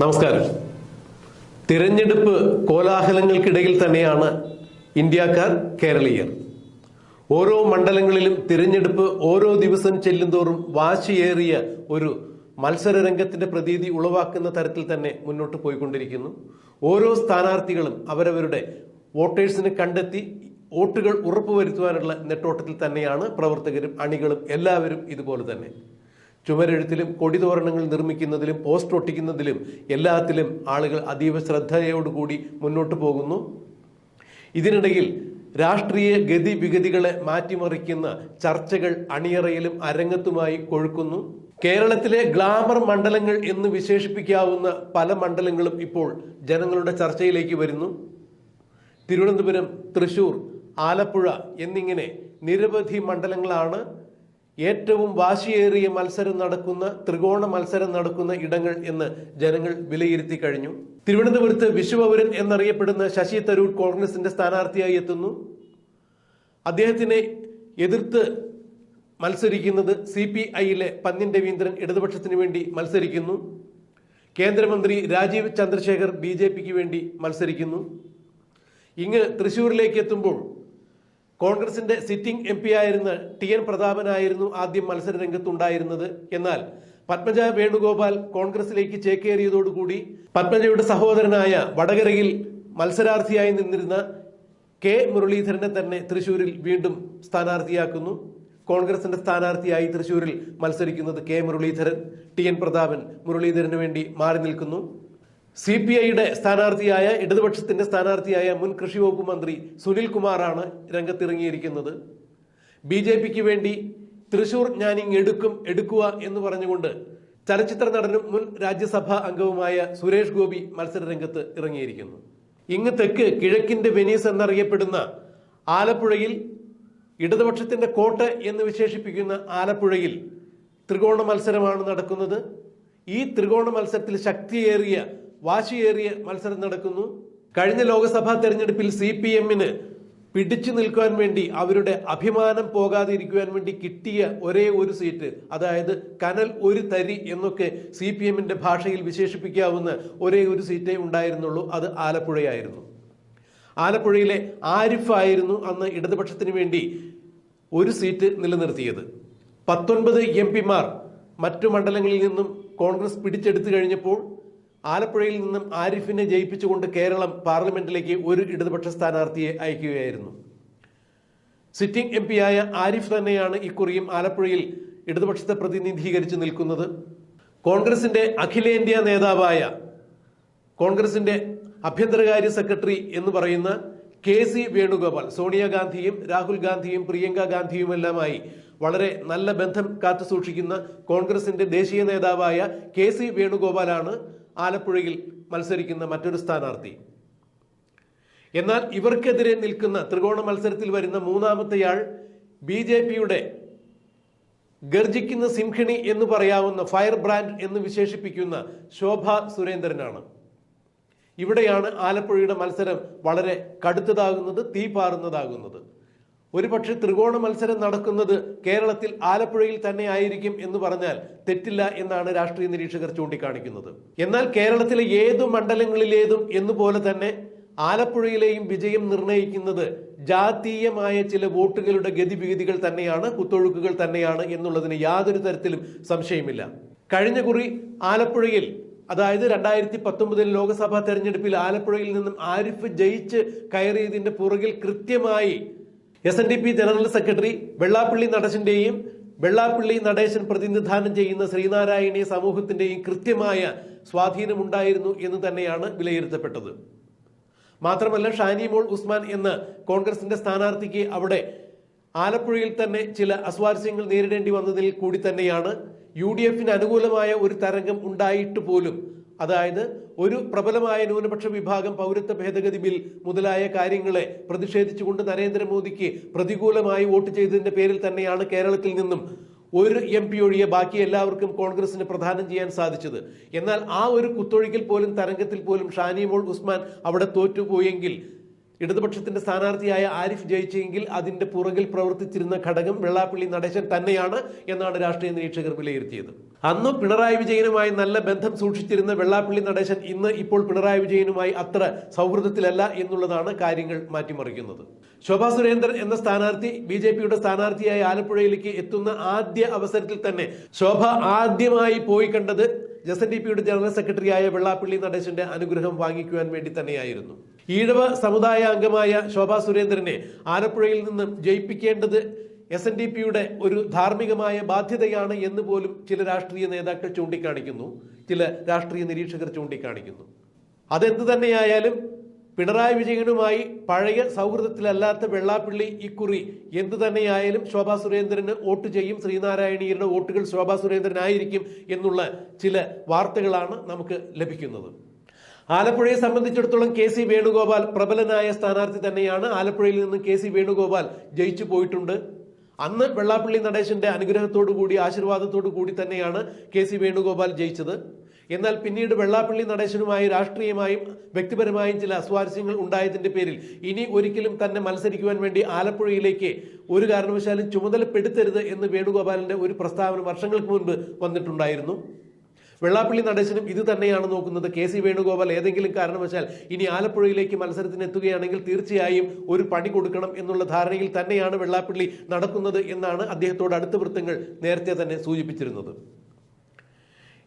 നമസ്കാരം. തിരഞ്ഞെടുപ്പ് കോലാഹലങ്ങൾക്കിടയിൽ തന്നെയാണ് ഇന്ത്യക്കാർ കേരളീയർ. ഓരോ മണ്ഡലങ്ങളിലും തിരഞ്ഞെടുപ്പ് ഓരോ ദിവസം ചെല്ലുന്തോറും വാശിയേറിയ ഒരു മത്സര രംഗത്തിന്റെ പ്രതീതി ഉളവാക്കുന്ന തരത്തിൽ തന്നെ മുന്നോട്ട് പോയിക്കൊണ്ടിരിക്കുന്നു. ഓരോ സ്ഥാനാർത്ഥികളും അവരവരുടെ വോട്ടേഴ്സിനെ കണ്ടെത്തി വോട്ടുകൾ ഉറപ്പുവരുത്തുവാനുള്ള നെട്ടോട്ടത്തിൽ തന്നെയാണ് പ്രവർത്തകരും അണികളും എല്ലാവരും ഇതുപോലെ തന്നെ. ചുമരെഴുത്തിലും കൊടിതോരണങ്ങൾ നിർമ്മിക്കുന്നതിലും പോസ്റ്റ് ഒട്ടിക്കുന്നതിലും എല്ലാത്തിലും ആളുകൾ അതീവ ശ്രദ്ധയോടുകൂടി മുന്നോട്ട് പോകുന്നു. ഇതിനിടയിൽ രാഷ്ട്രീയ ഗതി വിഗതികളെ മാറ്റിമറിക്കുന്ന ചർച്ചകൾ അണിയറയിലും അരങ്ങത്തുമായി കൊഴുക്കുന്നു. കേരളത്തിലെ ഗ്ലാമർ മണ്ഡലങ്ങൾ എന്ന് വിശേഷിപ്പിക്കാവുന്ന പല മണ്ഡലങ്ങളും ഇപ്പോൾ ജനങ്ങളുടെ ചർച്ചയിലേക്ക് വരുന്നു. തിരുവനന്തപുരം തൃശൂർ ആലപ്പുഴ എന്നിങ്ങനെ നിരവധി മണ്ഡലങ്ങളാണ് ഏറ്റവും വാശിയേറിയ മത്സരം നടക്കുന്ന ത്രികോണ മത്സരം നടക്കുന്ന ഇടങ്ങൾ എന്ന് ജനങ്ങൾ വിലയിരുത്തി കഴിഞ്ഞു. തിരുവനന്തപുരത്ത് വിശ്വപൗരൻ എന്നറിയപ്പെടുന്ന ശശി തരൂർ കോൺഗ്രസിന്റെ സ്ഥാനാർത്ഥിയായി എത്തുന്നു. അദ്ദേഹത്തിനെ എതിർത്ത് മത്സരിക്കുന്നത് സി പി ഐയിലെ പന്നിൻ രവീന്ദ്രൻ ഇടതുപക്ഷത്തിന് വേണ്ടി മത്സരിക്കുന്നു. കേന്ദ്രമന്ത്രി രാജീവ് ചന്ദ്രശേഖർ ബി ജെ പിക്ക് വേണ്ടി മത്സരിക്കുന്നു. ഇങ്ങ് തൃശൂരിലേക്ക് എത്തുമ്പോൾ കോൺഗ്രസിന്റെ സിറ്റിംഗ് എം പി ആയിരുന്ന ടി എൻ പ്രതാപനായിരുന്നു ആദ്യം മത്സര രംഗത്തുണ്ടായിരുന്നത് എന്നാൽ പത്മജ വേണുഗോപാൽ കോൺഗ്രസിലേക്ക് ചേക്കേറിയതോടുകൂടി പത്മജയുടെ സഹോദരനായ വടകരയിൽ മത്സരാർത്ഥിയായി നിന്നിരുന്ന കെ മുരളീധരനെ തന്നെ തൃശൂരിൽ വീണ്ടും സ്ഥാനാർത്ഥിയാക്കുന്നു. കോൺഗ്രസിന്റെ സ്ഥാനാർത്ഥിയായി തൃശൂരിൽ മത്സരിക്കുന്നത് K Muraleedharan T N Prathapan മുരളീധരന് വേണ്ടി മാറി നിൽക്കുന്നു. സി പി ഐയുടെ സ്ഥാനാർത്ഥിയായ ഇടതുപക്ഷത്തിന്റെ സ്ഥാനാർത്ഥിയായ മുൻ കൃഷി വകുപ്പ് മന്ത്രി സുനിൽ കുമാറാണ് രംഗത്തിറങ്ങിയിരിക്കുന്നത്. ബി ജെ പിക്ക് വേണ്ടി തൃശൂർ ഞാനിങ് എടുക്കും എടുക്കുക എന്ന് പറഞ്ഞുകൊണ്ട് ചലച്ചിത്ര നടനും മുൻ രാജ്യസഭാ അംഗവുമായ സുരേഷ് ഗോപി മത്സര രംഗത്ത് ഇറങ്ങിയിരിക്കുന്നു. ഇങ്ങ് തെക്ക് കിഴക്കിന്റെ വെനീസ് എന്നറിയപ്പെടുന്ന ആലപ്പുഴയിൽ ഇടതുപക്ഷത്തിന്റെ കോട്ട എന്ന് വിശേഷിപ്പിക്കുന്ന ആലപ്പുഴയിൽ ത്രികോണ മത്സരമാണ് നടക്കുന്നത്. ഈ ത്രികോണ മത്സരത്തിൽ ശക്തിയേറിയ വാശിയേറിയ മത്സരം നടക്കുന്നു. കഴിഞ്ഞ ലോക്സഭാ തെരഞ്ഞെടുപ്പിൽ സി പി എമ്മിന് പിടിച്ചു നിൽക്കുവാൻ വേണ്ടി അവരുടെ അഭിമാനം പോകാതിരിക്കുവാൻ വേണ്ടി കിട്ടിയ ഒരേ ഒരു സീറ്റ് അതായത് കനൽ ഒരു തരി എന്നൊക്കെ സി പി എമ്മിന്റെ ഭാഷയിൽ വിശേഷിപ്പിക്കാവുന്ന ഒരേ ഒരു സീറ്റേ ഉണ്ടായിരുന്നുള്ളൂ. അത് ആലപ്പുഴയായിരുന്നു. ആലപ്പുഴയിലെ ആരിഫ് ആയിരുന്നു അന്ന് ഇടതുപക്ഷത്തിന് വേണ്ടി ഒരു സീറ്റ് നിലനിർത്തിയത്. പത്തൊൻപത് എം പിമാർ മറ്റു മണ്ഡലങ്ങളിൽ നിന്നും കോൺഗ്രസ് പിടിച്ചെടുത്തു കഴിഞ്ഞപ്പോൾ ആലപ്പുഴയിൽ നിന്നും ആരിഫിനെ ജയിപ്പിച്ചുകൊണ്ട് കേരളം പാർലമെന്റിലേക്ക് ഒരു ഇടതുപക്ഷ സ്ഥാനാർത്ഥിയെ അയക്കുകയായിരുന്നു. സിറ്റിംഗ് എം പിയായ ആരിഫ് തന്നെയാണ് ഇക്കുറിയും ആലപ്പുഴയിൽ ഇടതുപക്ഷത്തെ പ്രതിനിധീകരിച്ച് നിൽക്കുന്നത്. കോൺഗ്രസിന്റെ അഖിലേന്ത്യാ നേതാവായ കോൺഗ്രസിന്റെ ആഭ്യന്തരകാര്യ സെക്രട്ടറി എന്ന് പറയുന്ന കെ സി വേണുഗോപാൽ സോണിയാഗാന്ധിയും രാഹുൽ ഗാന്ധിയും പ്രിയങ്ക ഗാന്ധിയുമെല്ലാമായി വളരെ നല്ല ബന്ധം കാത്തു സൂക്ഷിക്കുന്ന കോൺഗ്രസിന്റെ ദേശീയ നേതാവായ കെ സി വേണുഗോപാലാണ് ആലപ്പുഴയിൽ മത്സരിക്കുന്ന മറ്റൊരു സ്ഥാനാർത്ഥി. എന്നാൽ ഇവർക്കെതിരെ നിൽക്കുന്ന ത്രികോണ മത്സരത്തിൽ വരുന്ന മൂന്നാമത്തെയാൾ ബി ജെ പിയുടെ ഗർജിക്കുന്ന സിംഹിണി എന്ന് പറയാവുന്ന ഫയർ ബ്രാൻഡ് എന്ന് വിശേഷിപ്പിക്കുന്ന ശോഭ സുരേന്ദ്രനാണ്. ഇവിടെയാണ് ആലപ്പുഴയുടെ മത്സരം വളരെ കടുത്തതാകുന്നത് തീ പാറുന്നതാകുന്നത്. ഒരുപക്ഷെ ത്രികോണ മത്സരം നടക്കുന്നത് കേരളത്തിൽ ആലപ്പുഴയിൽ തന്നെ ആയിരിക്കും എന്ന് പറഞ്ഞാൽ തെറ്റില്ല എന്നാണ് രാഷ്ട്രീയ നിരീക്ഷകർ ചൂണ്ടിക്കാണിക്കുന്നത്. എന്നാൽ കേരളത്തിലെ ഏതു മണ്ഡലങ്ങളിലേതും എന്നുപോലെ തന്നെ ആലപ്പുഴയിലെയും വിജയം നിർണയിക്കുന്നത് ജാതീയമായ ചില വോട്ടുകളുടെ ഗതിവിഗതികൾ തന്നെയാണ് കുത്തൊഴുക്കുകൾ തന്നെയാണ് എന്നുള്ളതിന് യാതൊരു തരത്തിലും സംശയമില്ല. കഴിഞ്ഞ കുറി ആലപ്പുഴയിൽ അതായത് രണ്ടായിരത്തി പത്തൊമ്പതിൽ ലോക്സഭാ തെരഞ്ഞെടുപ്പിൽ ആലപ്പുഴയിൽ നിന്നും ആരിഫ് ജയിച്ച് കയറിയതിന്റെ പുറകിൽ കൃത്യമായി S N D P general secretary Vellappally നടേശന്റെയും Vellappally Natesan പ്രതിനിധാനം ചെയ്യുന്ന ശ്രീനാരായണീയ സമൂഹത്തിന്റെയും കൃത്യമായ സ്വാധീനമുണ്ടായിരുന്നു എന്ന് തന്നെയാണ് വിലയിരുത്തപ്പെട്ടത്. മാത്രമല്ല ഷാനി മോൾ ഉസ്മാൻ എന്ന കോൺഗ്രസിന്റെ സ്ഥാനാർത്ഥിക്ക് അവിടെ ആലപ്പുഴയിൽ തന്നെ ചില അസ്വാരസ്യങ്ങൾ നേരിടേണ്ടി വന്നതിൽ കൂടി തന്നെയാണ് യു ഡി എഫിന് അനുകൂലമായ ഒരു തരംഗം ഉണ്ടായിട്ട് പോലും അതായത് ഒരു പ്രബലമായ ന്യൂനപക്ഷ വിഭാഗം പൗരത്വ ഭേദഗതി ബിൽ മുതലായ കാര്യങ്ങളെ പ്രതിഷേധിച്ചുകൊണ്ട് നരേന്ദ്രമോദിക്ക് പ്രതികൂലമായി വോട്ട് ചെയ്തതിന്റെ പേരിൽ തന്നെയാണ് കേരളത്തിൽ നിന്നും ഒരു എം പി ഒഴിയെ ബാക്കി എല്ലാവർക്കും കോൺഗ്രസിന് പ്രധാനം ചെയ്യാൻ സാധിച്ചത്. എന്നാൽ ആ ഒരു കുത്തൊഴുകിൽ പോലും തരംഗത്തിൽ പോലും ഷാനിമോൾ ഉസ്മാൻ അവിടെ തോറ്റുപോയെങ്കിൽ ഇടതുപക്ഷത്തിന്റെ സ്ഥാനാർത്ഥിയായ ആരിഫ് ജയിച്ചെങ്കിൽ അതിന്റെ പുറകിൽ പ്രവർത്തിച്ചിരുന്ന ഘടകം വെള്ളാപ്പള്ളി നടേശൻ തന്നെയാണ് എന്നാണ് രാഷ്ട്രീയ നിരീക്ഷകർ വിലയിരുത്തിയത്. അന്ന് പിണറായി വിജയനുമായി നല്ല ബന്ധം സൂക്ഷിച്ചിരുന്ന വെള്ളാപ്പള്ളി നടേശൻ ഇന്ന് ഇപ്പോൾ പിണറായി വിജയനുമായി അത്ര സൗഹൃദത്തിലല്ല എന്നുള്ളതാണ് കാര്യങ്ങൾ മാറ്റിമറിക്കുന്നത്. ശോഭാ സുരേന്ദ്രൻ എന്ന സ്ഥാനാർത്ഥി ബി ജെ പിയുടെ സ്ഥാനാർത്ഥിയായ ആലപ്പുഴയിലേക്ക് എത്തുന്ന ആദ്യ അവസരത്തിൽ തന്നെ ശോഭ ആദ്യമായി പോയി കണ്ടത് എസ് എൻ ഡി പിയുടെ ജനറൽ സെക്രട്ടറിയായ വെള്ളാപ്പള്ളി നടേശന്റെ അനുഗ്രഹം വാങ്ങിക്കുവാൻ വേണ്ടി തന്നെയായിരുന്നു. ഈഴവ സമുദായ അംഗമായ ശോഭാ സുരേന്ദ്രനെ ആലപ്പുഴയിൽ നിന്ന് ജയിപ്പിക്കേണ്ടത് എസ് എൻ ഡി പിയുടെ ഒരു ധാർമ്മികമായ ബാധ്യതയാണ് എന്ന് പോലും ചില രാഷ്ട്രീയ നേതാക്കൾ ചൂണ്ടിക്കാണിക്കുന്നു. ചില രാഷ്ട്രീയ നിരീക്ഷകർ ചൂണ്ടിക്കാണിക്കുന്നു. അതെന്ത് തന്നെയായാലും പിണറായി വിജയനുമായി പഴയ സൗഹൃദത്തിലല്ലാത്ത വെള്ളാപ്പള്ളി ഇക്കുറി എന്തു തന്നെയായാലും ശോഭാ സുരേന്ദ്രന് വോട്ട് ചെയ്യും. ശ്രീനാരായണീയരുടെ വോട്ടുകൾ ശോഭാ സുരേന്ദ്രനായിരിക്കും എന്നുള്ള ചില വാർത്തകളാണ് നമുക്ക് ലഭിക്കുന്നത്. ആലപ്പുഴയെ സംബന്ധിച്ചിടത്തോളം കെ സി വേണുഗോപാൽ പ്രബലനായ സ്ഥാനാർത്ഥി തന്നെയാണ്. ആലപ്പുഴയിൽ നിന്ന് കെ സി വേണുഗോപാൽ ജയിച്ചു പോയിട്ടുണ്ട്. അന്ന് വെള്ളാപ്പള്ളി നടേശന്റെ അനുഗ്രഹത്തോടു കൂടി ആശീർവാദത്തോടു കൂടി തന്നെയാണ് കെ സി വേണുഗോപാൽ ജയിച്ചത്. എന്നാൽ പിന്നീട് വെള്ളാപ്പള്ളി നടേശനുമായി രാഷ്ട്രീയമായും വ്യക്തിപരമായും ചില അസ്വാരസ്യങ്ങൾ ഉണ്ടായതിന്റെ പേരിൽ ഇനി ഒരിക്കലും തന്നെ മത്സരിക്കുവാൻ വേണ്ടി ആലപ്പുഴയിലേക്ക് ഒരു കാരണവശാലും ചുമതലപ്പെടുത്തരുത് എന്ന് വേണുഗോപാലിന്റെ ഒരു പ്രസ്താവന വർഷങ്ങൾക്ക് മുൻപ് വന്നിട്ടുണ്ടായിരുന്നു. വെള്ളാപ്പള്ളി നടേശനും ഇത് തന്നെയാണ് നോക്കുന്നത്. കെ സി വേണുഗോപാൽ ഏതെങ്കിലും കാരണവശാൽ ഇനി ആലപ്പുഴയിലേക്ക് മത്സരത്തിന് എത്തുകയാണെങ്കിൽ തീർച്ചയായും ഒരു പണി കൊടുക്കണം എന്നുള്ള ധാരണയിൽ തന്നെയാണ് വെള്ളാപ്പള്ളി നടക്കുന്നത് എന്നാണ് അദ്ദേഹത്തോട് അടുത്ത വൃത്തങ്ങൾ നേരത്തെ തന്നെ സൂചിപ്പിച്ചിരുന്നത്.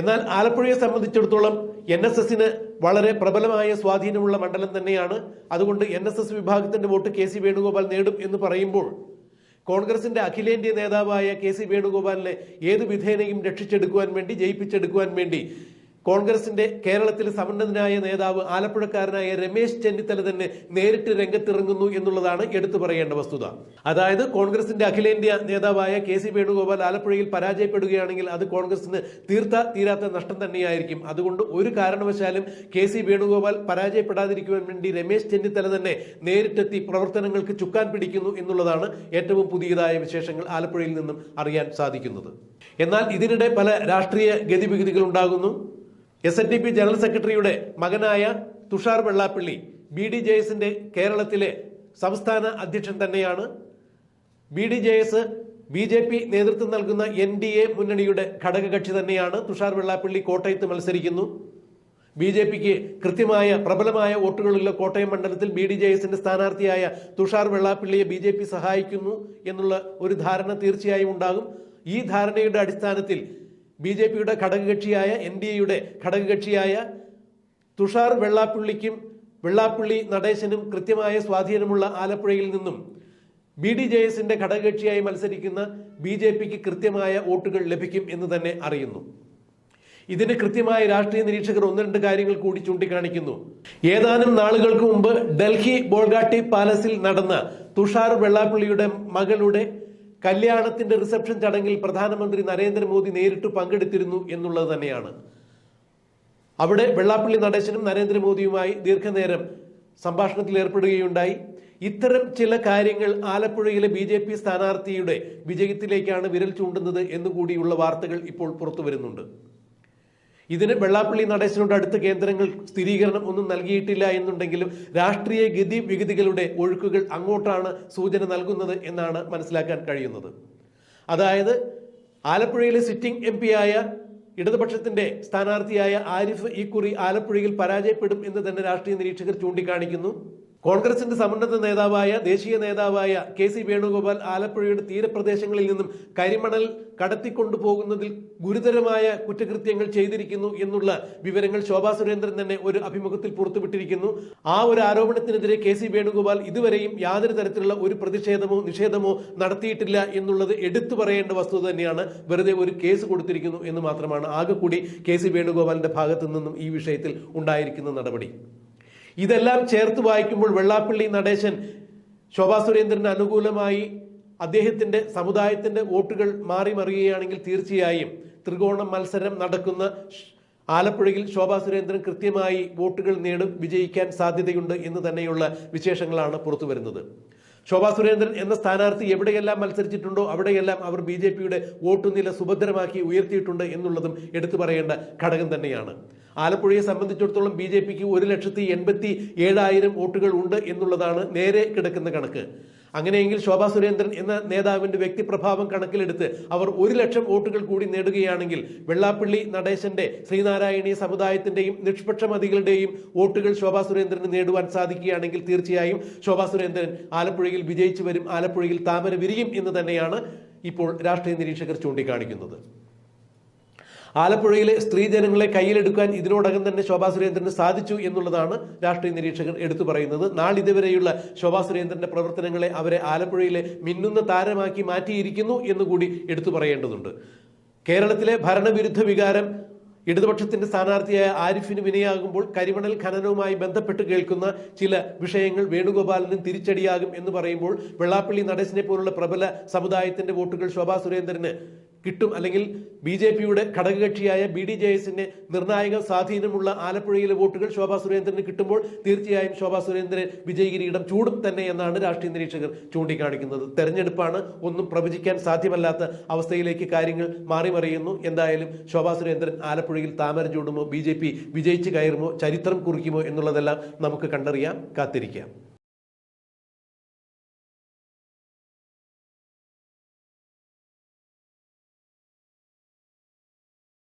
എന്നാൽ ആലപ്പുഴയെ സംബന്ധിച്ചിടത്തോളം എൻ എസ് എസിന് വളരെ പ്രബലമായ സ്വാധീനമുള്ള മണ്ഡലം തന്നെയാണ്. അതുകൊണ്ട് എൻ എസ് എസ് വിഭാഗത്തിന്റെ വോട്ട് കെ സി വേണുഗോപാൽ നേടും എന്ന് പറയുമ്പോൾ കോൺഗ്രസിന്റെ അഖിലേന്ത്യാ നേതാവായ കെ സി വേണുഗോപാലിനെ ഏത് വിധേനയും രക്ഷിച്ചെടുക്കുവാൻ വേണ്ടി ജയിപ്പിച്ചെടുക്കുവാൻ വേണ്ടി കോൺഗ്രസിന്റെ കേരളത്തിൽ സമ്പന്നനായ നേതാവ് ആലപ്പുഴക്കാരനായ രമേശ് ചെന്നിത്തല തന്നെ നേരിട്ട് രംഗത്തിറങ്ങുന്നു എന്നുള്ളതാണ് എടുത്തു പറയേണ്ട വസ്തുത. അതായത് കോൺഗ്രസിന്റെ അഖിലേന്ത്യാ നേതാവായ കെ സി വേണുഗോപാൽ ആലപ്പുഴയിൽ പരാജയപ്പെടുകയാണെങ്കിൽ അത് കോൺഗ്രസിന് തീർത്ത തീരാത്ത നഷ്ടം തന്നെയായിരിക്കും. അതുകൊണ്ട് ഒരു കാരണവശാലും കെ സി വേണുഗോപാൽ പരാജയപ്പെടാതിരിക്കുവാൻ വേണ്ടി രമേശ് ചെന്നിത്തല തന്നെ നേരിട്ടെത്തി പ്രവർത്തനങ്ങൾക്ക് ചുക്കാൻ പിടിക്കുന്നു എന്നുള്ളതാണ് ഏറ്റവും പുതിയതായ വിശേഷങ്ങൾ ആലപ്പുഴയിൽ നിന്നും അറിയാൻ സാധിക്കുന്നത്. എന്നാൽ ഇതിനിടെ പല രാഷ്ട്രീയ ഗതിവിഗതികൾ ഉണ്ടാകുന്നു. S N D P general സെക്രട്ടറിയുടെ മകനായ Thushar Vellappally B D J എസിന്റെ കേരളത്തിലെ സംസ്ഥാന അധ്യക്ഷൻ തന്നെയാണ്. B D J S B J P നേതൃത്വം നൽകുന്ന എൻ ഡി എ മുന്നണിയുടെ ഘടകകക്ഷി തന്നെയാണ് തുഷാർ വെള്ളാപ്പള്ളി കോട്ടയത്ത് മത്സരിക്കുന്നു. ബി ജെ പിക്ക് കൃത്യമായ പ്രബലമായ വോട്ടുകളുള്ള കോട്ടയം മണ്ഡലത്തിൽ ബി ഡി ജെ എസിന്റെ സ്ഥാനാർത്ഥിയായ തുഷാർ വെള്ളാപ്പള്ളിയെ ബി ജെ പി സഹായിക്കുന്നു എന്നുള്ള ഒരു ധാരണ തീർച്ചയായും ഉണ്ടാകും. ഈ ധാരണയുടെ അടിസ്ഥാനത്തിൽ ബി ജെ പിയുടെ ഘടകകക്ഷിയായ എൻ ഡി എയുടെ ഘടകകക്ഷിയായ തുഷാർ വെള്ളാപ്പള്ളിക്കും വെള്ളാപ്പള്ളി നടേശനും കൃത്യമായ സ്വാധീനമുള്ള ആലപ്പുഴയിൽ നിന്നും ബി ഡി ജെ എസിന്റെ ഘടകകക്ഷിയായി മത്സരിക്കുന്ന ബി ജെ പിക്ക് കൃത്യമായ വോട്ടുകൾ ലഭിക്കും എന്ന് തന്നെ അറിയുന്നു. ഇതിന് കൃത്യമായ രാഷ്ട്രീയ നിരീക്ഷകർ ഒന്ന് രണ്ട് കാര്യങ്ങൾ കൂടി ചൂണ്ടിക്കാണിക്കുന്നു. ഏതാനും നാളുകൾക്ക് മുമ്പ് ഡൽഹി ബോൾഗാട്ടി പാലസിൽ നടന്ന തുഷാർ വെള്ളാപ്പള്ളിയുടെ മകളുടെ കല്യാണത്തിന്റെ റിസപ്ഷൻ ചടങ്ങിൽ പ്രധാനമന്ത്രി നരേന്ദ്രമോദി നേരിട്ട് പങ്കെടുത്തിരുന്നു എന്നുള്ളത് തന്നെയാണ്. അവിടെ വെള്ളാപ്പള്ളി നടേശനും നരേന്ദ്രമോദിയുമായി ദീർഘനേരം സംഭാഷണത്തിൽ ഏർപ്പെടുകയുണ്ടായി. ഇത്തരം ചില കാര്യങ്ങൾ ആലപ്പുഴയിലെ ബി ജെ പി സ്ഥാനാർത്ഥിയുടെ വിജയത്തിലേക്കാണ് വിരൽ ചൂണ്ടുന്നത് എന്നുകൂടിയുള്ള വാർത്തകൾ ഇപ്പോൾ പുറത്തു വരുന്നുണ്ട് ഇതിന് വെള്ളാപ്പള്ളി നടേശനോട് അടുത്ത കേന്ദ്രങ്ങൾ സ്ഥിരീകരണം ഒന്നും നൽകിയിട്ടില്ല എന്നുണ്ടെങ്കിലും രാഷ്ട്രീയ ഗതി വിഗതികളുടെ ഒഴുക്കുകൾ അങ്ങോട്ടാണ് സൂചന നൽകുന്നത് എന്നാണ് മനസ്സിലാക്കാൻ കഴിയുന്നത്. അതായത് ആലപ്പുഴയിലെ സിറ്റിംഗ് എം ആയ ഇടതുപക്ഷത്തിന്റെ സ്ഥാനാർത്ഥിയായ ആരിഫ് ഈ കുറി ആലപ്പുഴയിൽ പരാജയപ്പെടും എന്ന് തന്നെ രാഷ്ട്രീയ നിരീക്ഷകർ ചൂണ്ടിക്കാണിക്കുന്നു. കോൺഗ്രസിന്റെ സമുന്നത നേതാവായ ദേശീയ നേതാവായ കെ സി വേണുഗോപാൽ ആലപ്പുഴയുടെ തീരപ്രദേശങ്ങളിൽ നിന്നും കരിമണൽ കടത്തിക്കൊണ്ടുപോകുന്നതിൽ ഗുരുതരമായ കുറ്റകൃത്യങ്ങൾ ചെയ്തിരിക്കുന്നു എന്നുള്ള വിവരങ്ങൾ ശോഭാ സുരേന്ദ്രൻ തന്നെ ഒരു അഭിമുഖത്തിൽ പുറത്തുവിട്ടിരിക്കുന്നു. ആ ഒരു ആരോപണത്തിനെതിരെ കെ സി വേണുഗോപാൽ ഇതുവരെയും യാതൊരു തരത്തിലുള്ള ഒരു പ്രതിഷേധമോ നിഷേധമോ നടത്തിയിട്ടില്ല എന്നുള്ളത് എടുത്തു പറയേണ്ട വസ്തുത തന്നെയാണ്. വെറുതെ ഒരു കേസ് കൊടുത്തിരിക്കുന്നു എന്ന് മാത്രമാണ്. ആകെ കൂടി കെ സി വേണുഗോപാലിന്റെ ഭാഗത്തു നിന്നും ഈ വിഷയത്തിൽ ഉണ്ടായിരിക്കുന്ന നടപടി. ഇതെല്ലാം ചേർത്ത് വായിക്കുമ്പോൾ വെള്ളാപ്പള്ളി നടേശൻ ശോഭാ സുരേന്ദ്രന് അനുകൂലമായി അദ്ദേഹത്തിന്റെ സമുദായത്തിന്റെ വോട്ടുകൾ മാറി മറിയുകയാണെങ്കിൽ തീർച്ചയായും ത്രികോണ മത്സരം നടക്കുന്ന ആലപ്പുഴയിൽ ശോഭാ സുരേന്ദ്രൻ കൃത്യമായി വോട്ടുകൾ നേടും വിജയിക്കാൻ സാധ്യതയുണ്ട് എന്ന് തന്നെയുള്ള വിശേഷങ്ങളാണ് പുറത്തു വരുന്നത്. ശോഭാ സുരേന്ദ്രൻ എന്ന സ്ഥാനാർത്ഥി എവിടെയെല്ലാം മത്സരിച്ചിട്ടുണ്ടോ അവിടെയെല്ലാം അവർ ബി ജെ പിയുടെ വോട്ടുനില സുഭദ്രമാക്കി ഉയർത്തിയിട്ടുണ്ട് എന്നുള്ളതും എടുത്തു പറയേണ്ട ഘടകം തന്നെയാണ്. ആലപ്പുഴയെ സംബന്ധിച്ചിടത്തോളം ബി ജെ പിക്ക് ഒരു ലക്ഷത്തി എൺപത്തി ഏഴായിരം വോട്ടുകൾ ഉണ്ട് എന്നുള്ളതാണ് നേരെ കിടക്കുന്ന കണക്ക്. അങ്ങനെയെങ്കിൽ ശോഭാ സുരേന്ദ്രൻ എന്ന നേതാവിന്റെ വ്യക്തിപ്രഭാവം കണക്കിലെടുത്ത് അവർ ഒരു ലക്ഷം വോട്ടുകൾ കൂടി നേടുകയാണെങ്കിൽ വെള്ളാപ്പള്ളി നടേശന്റെ ശ്രീനാരായണീയ സമുദായത്തിന്റെയും നിഷ്പക്ഷമതികളുടെയും വോട്ടുകൾ ശോഭാ സുരേന്ദ്രന് നേടുവാൻ സാധിക്കുകയാണെങ്കിൽ തീർച്ചയായും ശോഭാ സുരേന്ദ്രൻ ആലപ്പുഴയിൽ വിജയിച്ചു വരും ആലപ്പുഴയിൽ താമര വിരിയും എന്ന് തന്നെയാണ് ഇപ്പോൾ രാഷ്ട്രീയ നിരീക്ഷകർ ചൂണ്ടിക്കാണിക്കുന്നത്. ആലപ്പുഴയിലെ സ്ത്രീജനങ്ങളെ കയ്യിലെടുക്കാൻ ഇതിനോടകം തന്നെ ശോഭാ സുരേന്ദ്രന് സാധിച്ചു എന്നുള്ളതാണ് രാഷ്ട്രീയ നിരീക്ഷകർ എടുത്തു പറയുന്നത്. നാളിതുവരെയുള്ള ശോഭാ സുരേന്ദ്രന്റെ പ്രവർത്തനങ്ങളെ അവരെ ആലപ്പുഴയിലെ മിന്നുന്ന താരമാക്കി മാറ്റിയിരിക്കുന്നു എന്നുകൂടി എടുത്തു പറയേണ്ടതുണ്ട്. കേരളത്തിലെ ഭരണവിരുദ്ധ വികാരം ഇടതുപക്ഷത്തിന്റെ സ്ഥാനാർത്ഥിയായ ആരിഫിന് വിനയാകുമ്പോൾ കരിമണൽ ഖനനവുമായി ബന്ധപ്പെട്ട് കേൾക്കുന്ന ചില വിഷയങ്ങൾ വേണുഗോപാലിനും തിരിച്ചടിയാകും എന്ന് പറയുമ്പോൾ വെള്ളാപ്പള്ളി നടേശനെ പോലുള്ള പ്രബല സമുദായത്തിന്റെ വോട്ടുകൾ ശോഭാ സുരേന്ദ്രന് കിട്ടും അല്ലെങ്കിൽ ബി ജെ പിയുടെ ഘടകകക്ഷിയായ ബി ഡി ജെ എസിന്റെ നിർണായക സ്വാധീനമുള്ള ആലപ്പുഴയിലെ വോട്ടുകൾ ശോഭാ സുരേന്ദ്രന് കിട്ടുമ്പോൾ തീർച്ചയായും ശോഭാ സുരേന്ദ്രൻ വിജയകിരീടം ചൂടും തന്നെ എന്നാണ് രാഷ്ട്രീയ നിരീക്ഷകർ ചൂണ്ടിക്കാണിക്കുന്നത്. തെരഞ്ഞെടുപ്പാണ് ഒന്നും പ്രവചിക്കാൻ സാധ്യമല്ലാത്ത അവസ്ഥയിലേക്ക് കാര്യങ്ങൾ മാറിമറിയുന്നു എന്തായാലും ശോഭാ സുരേന്ദ്രൻ ആലപ്പുഴയിൽ താമര ചൂടുമോ ബി ജെ പി വിജയിച്ച് കയറുമോ ചരിത്രം കുറിക്കുമോ എന്നുള്ളതെല്ലാം നമുക്ക് കണ്ടറിയാം കാത്തിരിക്കാം.